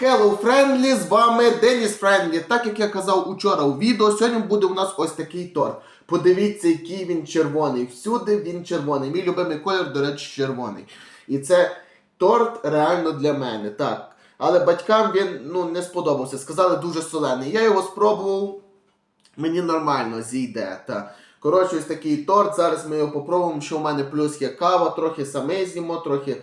Hello Friendly, з вами Деніс Френдлі. Так як я казав учора у відео, сьогодні буде у нас ось такий торт. Подивіться, який він червоний. Всюди він червоний. Мій любимий колір, до речі, червоний. І це торт реально для мене. Так. Але батькам він ну, не сподобався. Сказали дуже солений. Я його спробував. Мені нормально зійде. Та. Коротше, ось такий торт. Зараз ми його попробуємо. Що в мене плюс є кава, трохи саме з'їмо, трохи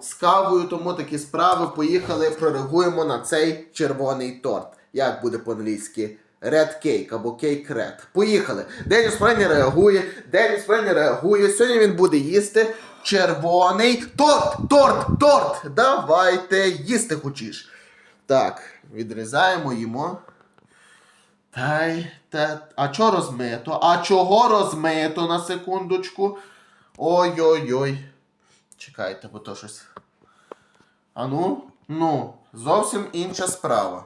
з кавою, тому такі справи. Поїхали, прореагуємо на цей червоний торт. Як буде по-англійськи? Red Cake або Cake Red. Поїхали. Деніс Френі реагує. Деніс Френі реагує. Сьогодні він буде їсти червоний торт! Торт! Торт! Давайте їсти хочеш. Так, відрізаємо, їмо. Та й та. А чого розмито? А чого розмито на секундочку? Ой-ой-ой. Чекайте, бо то щось. А ну? Зовсім інша справа.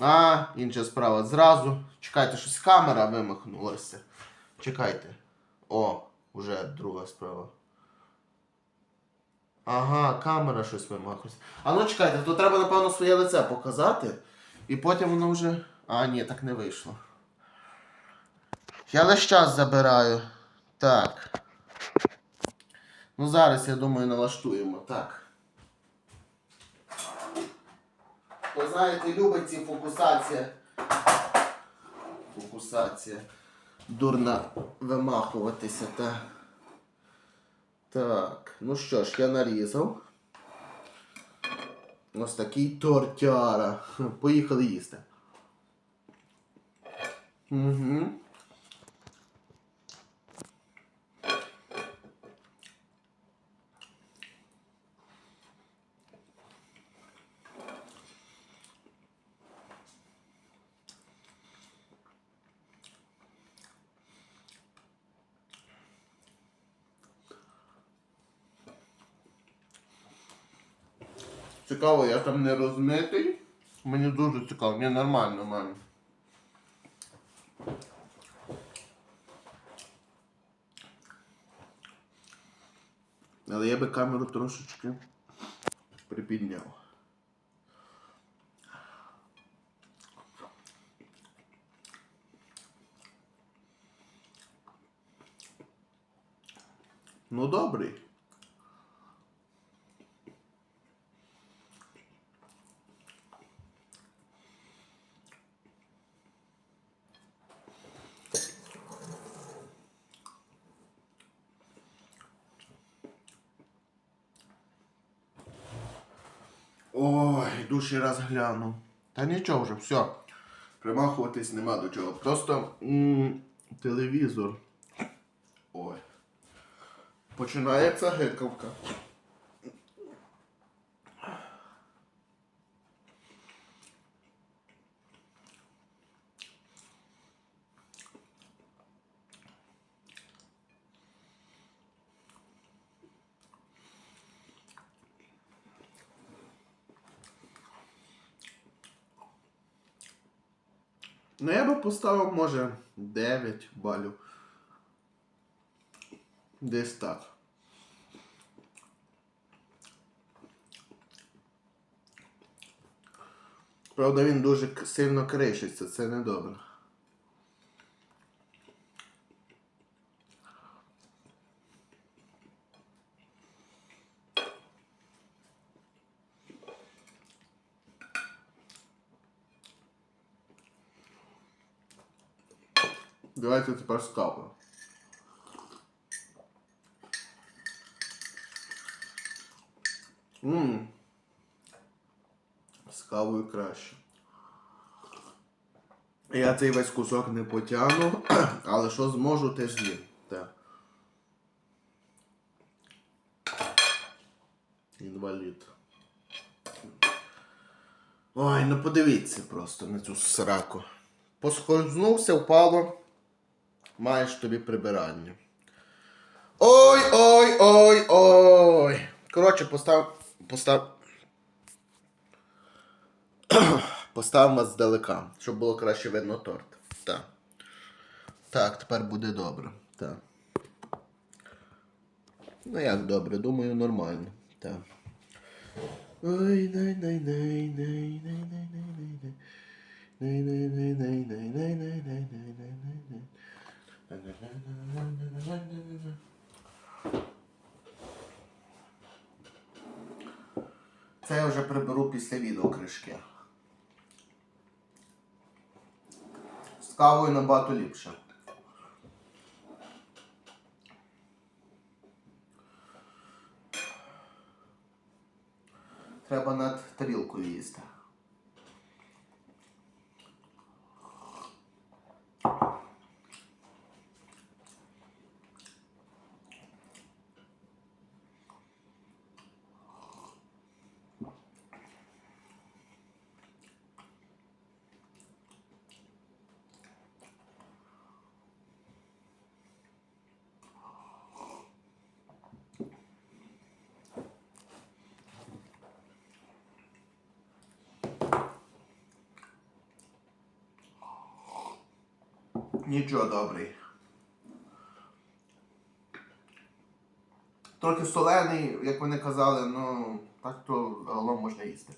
А, інша справа. Зразу. Чекайте, щось камера вимахнулася. Чекайте. О, уже друга справа. Ага, камера щось вимахується. А ну чекайте, то треба, напевно, своє лице показати. І потім воно вже. А, ні, так не вийшло. Я лише час забираю. Так. Ну зараз, я думаю, налаштуємо. Так. Хто знаєте, любить ці фокусація. Фокусація. Дурна вимахуватися, так. Так, ну що ж, я нарізав. Ось такий тортяра. Поїхали їсти. Угу. Цікаво, я там не розмитий. Мені дуже цікаво, мені нормально, мамі. Але я би камеру трошечки припідняв. Ну добрий. Ой, розгляну. раз гляну. Та нічого вже, все. Примахуватись нема до чого. Просто м- телевізор. Ой. Починається гикавка. Ну я би поставив, може, 9 балів. Десь так. Правда, він дуже сильно кришиться, це недобре. Давайте тепер з кавою. Ммм. З кавою краще. Я цей весь кусок не потягну, але що зможу, те з'їм. Інвалід. Ой, ну подивіться просто на цю сраку. Посхознувся, впало. Маєш тобі прибирання. Ой, ой, ой, ой. Коротше, постав. Постав. Поставимо здалека, щоб було краще видно торт. Так. Так, тепер буде добре. Так. Ну як добре, думаю, нормально. Так. Ой, най най най най най най най. Най най най най най най най най най най най най. Це я вже приберу після відео кришки. З кавою набагато ліпше. Треба над тарілкою їсти. Нічого добрий. Трохи солений, як вони казали, ну так то загалом можна їсти.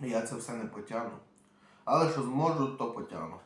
Я це все не потягну. Але що зможу, то потягну.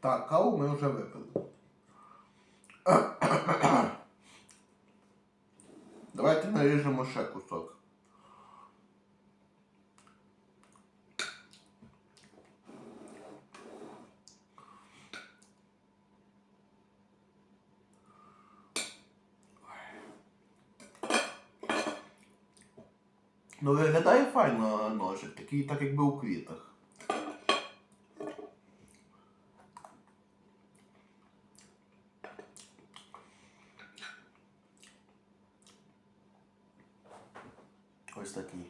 Так, каву ми вже випили. Давайте наріжемо ще кусок. Ну, виглядає файно ножик, такий так якби у квітах. Ось такий.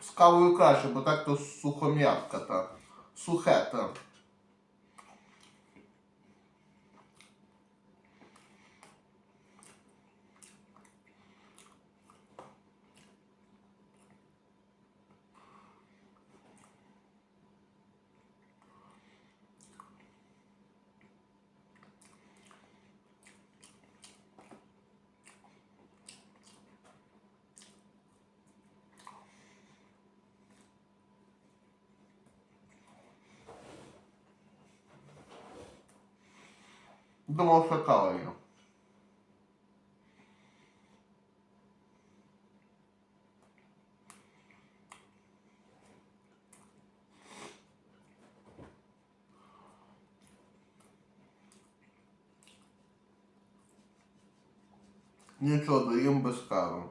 З кавою краще, бо так то сухом'ятка та. Сухе Думав, кава. Нічого, доїм без кави.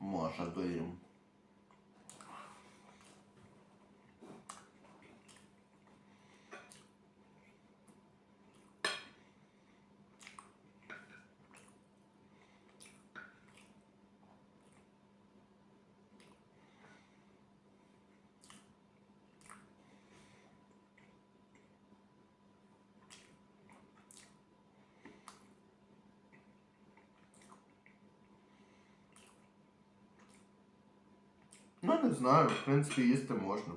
Може, доїм. Ну, не знаю, в принципі, їсти можна.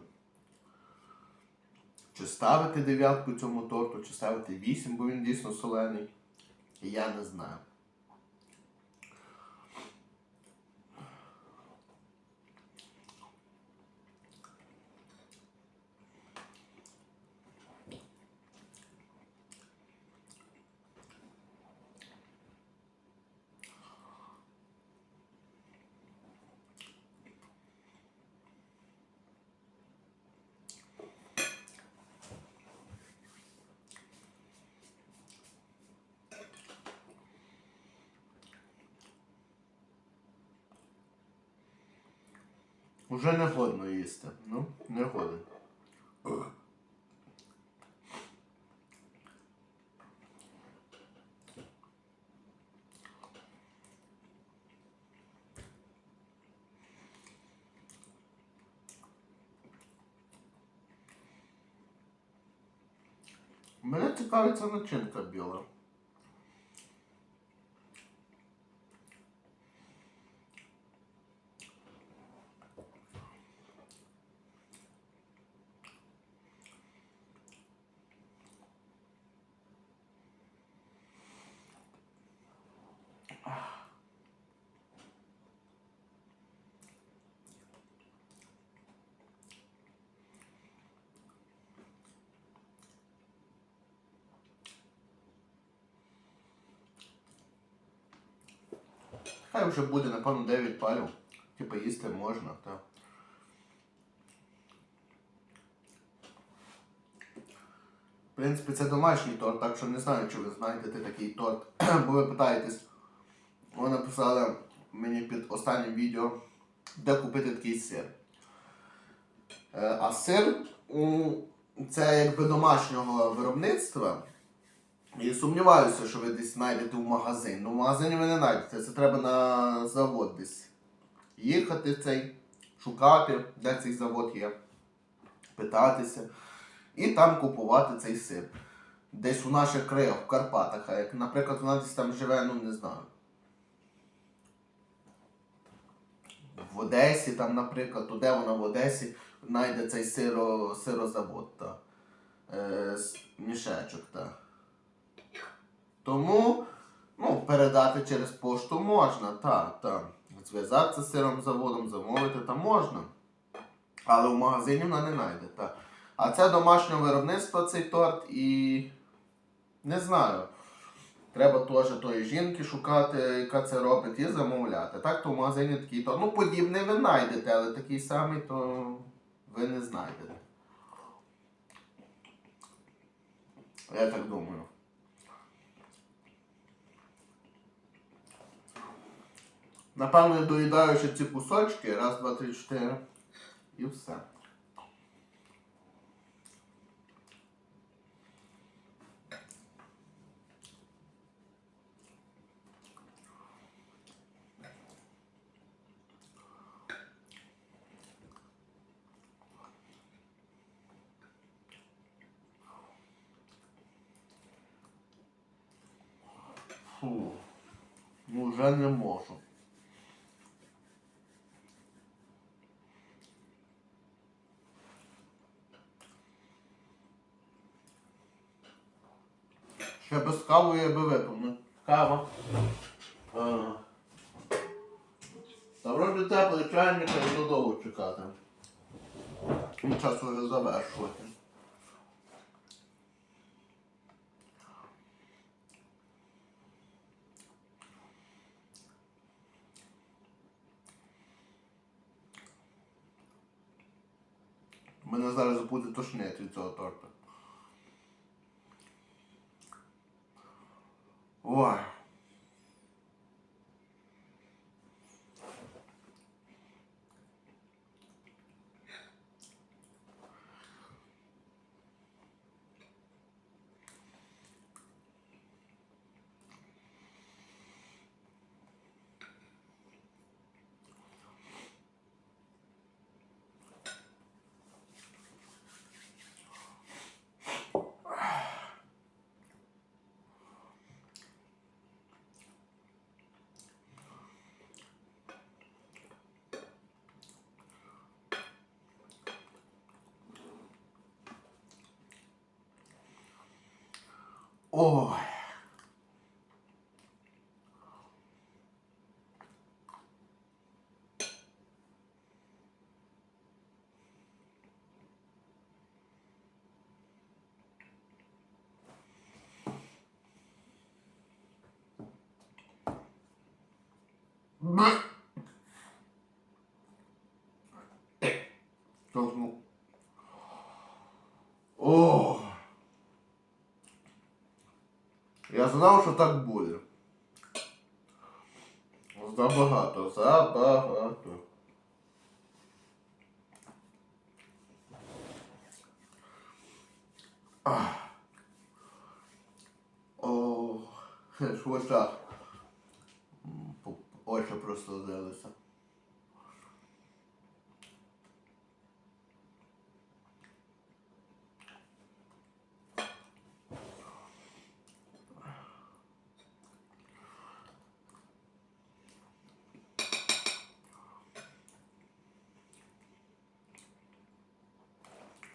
Чи ставити дев'ятку цьому торту, чи ставити вісім, бо він дійсно солений. Я не знаю. Уже не годно їсти. Ну, не годен. Мене цікавить ця начинка біла. Хай вже буде, напевно, 9 палів. Типа їсти можна, так. В принципі, це домашній торт, так що не знаю, чи ви знайдете такий торт. Бо ви питаєтесь, ви написали мені під останнім відео, де купити такий сир. Е, А сир це якби домашнього виробництва. І сумніваюся, що ви десь знайдете в магазин. Ну, в магазині ви не знайдете. Це треба на завод десь їхати цей, шукати, де цей завод є, питатися. І там купувати цей сир. Десь у наших краях, в Карпатах. А як, наприклад, вона десь там живе, ну не знаю. В Одесі, там, наприклад, то де вона в Одесі знайде цей сиро, сирозавод, та, е, мішечок. Та. Тому ну, передати через пошту можна, так, так. Зв'язатися з сиром заводом, замовити та можна. Але в магазині вона не знайде. Так. А це домашнє виробництво цей торт і не знаю. Треба теж тої жінки шукати, яка це робить, і замовляти. Так, то в магазині такий торт. Ну, подібний ви знайдете, але такий самий, то ви не знайдете. Я так думаю. Напевно, я доїдаю ще ці кусочки. Раз, два, три, чотири. І все. Фу. Ну вже не можу. Ще без кави я би випив. Ну, кава. Та вроді теплий чайник, а буду довго чекати. Час вже завершувати. Мене зараз буде тошнить від цього торта. Ой. Ой. Бе. Толкнув. О. Я знав, що так буде. Забагато, забагато. О. М, по- Очі просто злилися.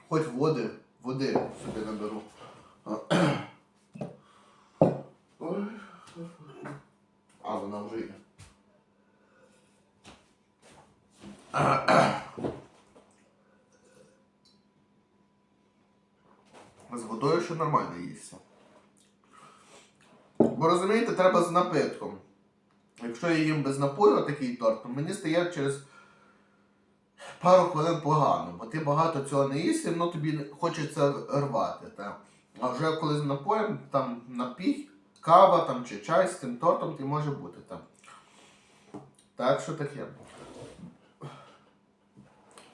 Хоч води, води собі наберу. А, вона вже є. З водою ще нормально їсться. Бо розумієте, треба з напитком. Якщо я їм без напою такий торт, то мені стає через пару хвилин погано, бо ти багато цього не їсти, ну тобі хочеться рвати. Та. А вже коли з напоєм, там напій, кава там, чи чай з тим тортом ти може бути там. Так що таке.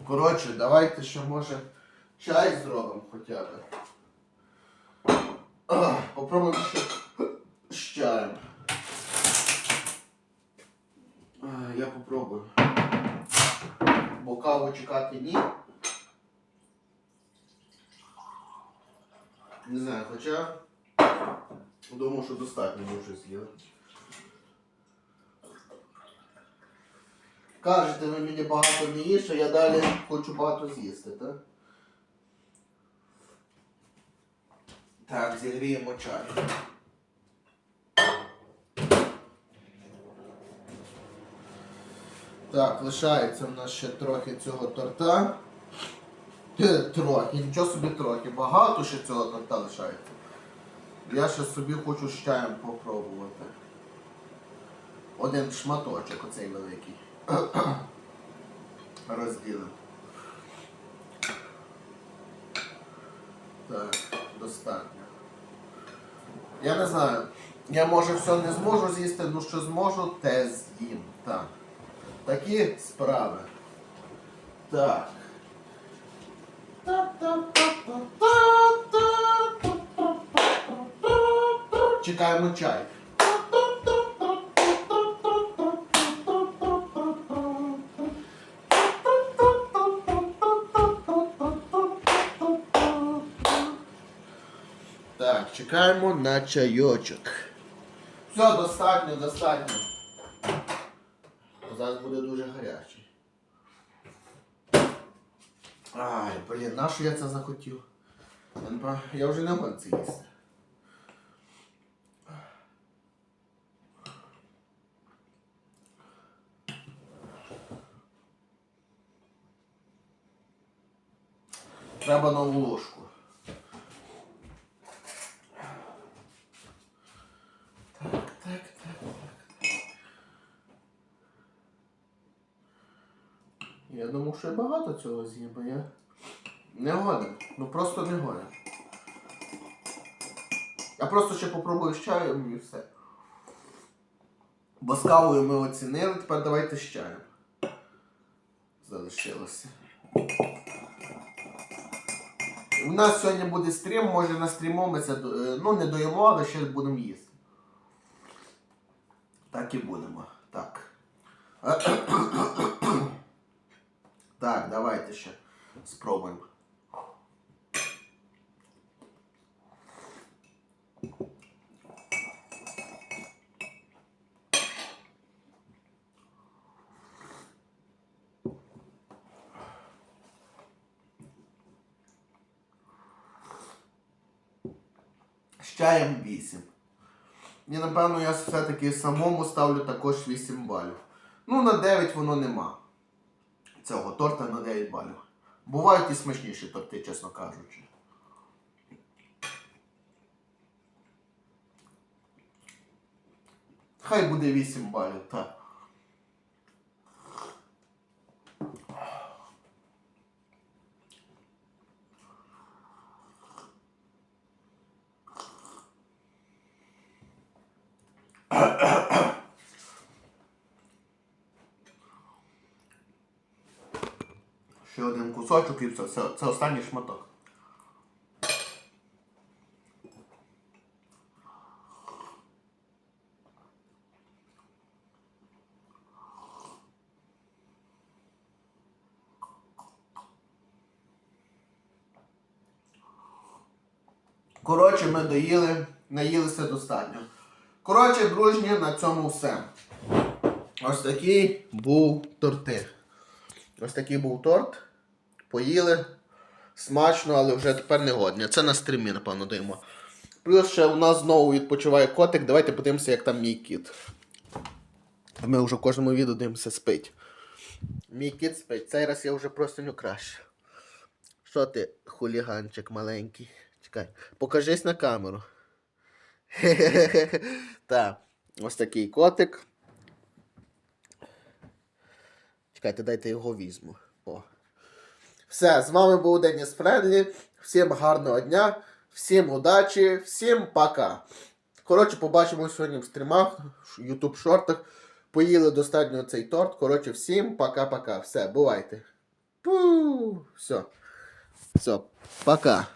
Коротше, давайте ще може чай зробимо хоча б. Попробуємо ще з чаєм. Я попробую. Каву чекати ні. Не знаю, хоча думаю, що достатньо ми вже з'їли. Кажете, ви мені багато не а я далі хочу багато з'їсти, так? Так, зігріємо чай. Так, лишається в нас ще трохи цього торта. Е, Трохи, нічого собі трохи. Багато ще цього торта лишається. Я ще собі хочу з чаєм попробувати. Один шматочок оцей великий. Розділимо. Так, достатньо. Я не знаю. Я може все не зможу з'їсти, ну що зможу, те з'їм. Так. Такі справи. Так. Чекаємо чай. Так, чекаємо на чайочок. Все, достатньо, достатньо. Зараз буде дуже гарячий. Ай, блін, на що я це захотів? Я вже не можу це їсти. Треба нову ложку. Так, так, так, так. Я думав, що я багато цього з'їм, я не годен. Ну просто не годен. Я просто ще попробую з чаєм і все. Бо з кавою ми оцінили, тепер давайте з чаєм. Залишилося. У нас сьогодні буде стрім, може на стріму ми це ну, не доїмо, але ще будемо їсти. Так і будемо. Так. Так, давайте ще спробуємо. З чаєм 8. І напевно я все-таки самому ставлю також 8 балів. Ну, на 9 воно нема. Цього торта на 9 балів. Бувають і смачніші торти, чесно кажучи. Хай буде 8 балів, так. Один кусочок і все. Це, це останній шматок. Коротше, ми доїли, наїлися достатньо. Коротше, дружні, на цьому все. Ось такий був торти. Ось такий був торт. Поїли. Смачно, але вже тепер не годні. Це на стрімі, напевно, даємо. Плюс ще у нас знову відпочиває котик. Давайте подивимося, як там мій кіт. Ми вже в кожному відео дивимося спить. Мій кіт спить. Цей раз я вже просто не краще. Що ти, хуліганчик маленький? Чекай, покажись на камеру. Так, ось такий котик. Чекайте, дайте його візьму. О. Все, з вами був Деніс Френлі. Всім гарного дня, всім удачі, всім пока. Коротше, побачимо сьогодні в стрімах, YouTube шортах. Поїли достатньо цей торт. Коротше, всім пока-пока. Все, бувайте. Пу, все. Все, пока.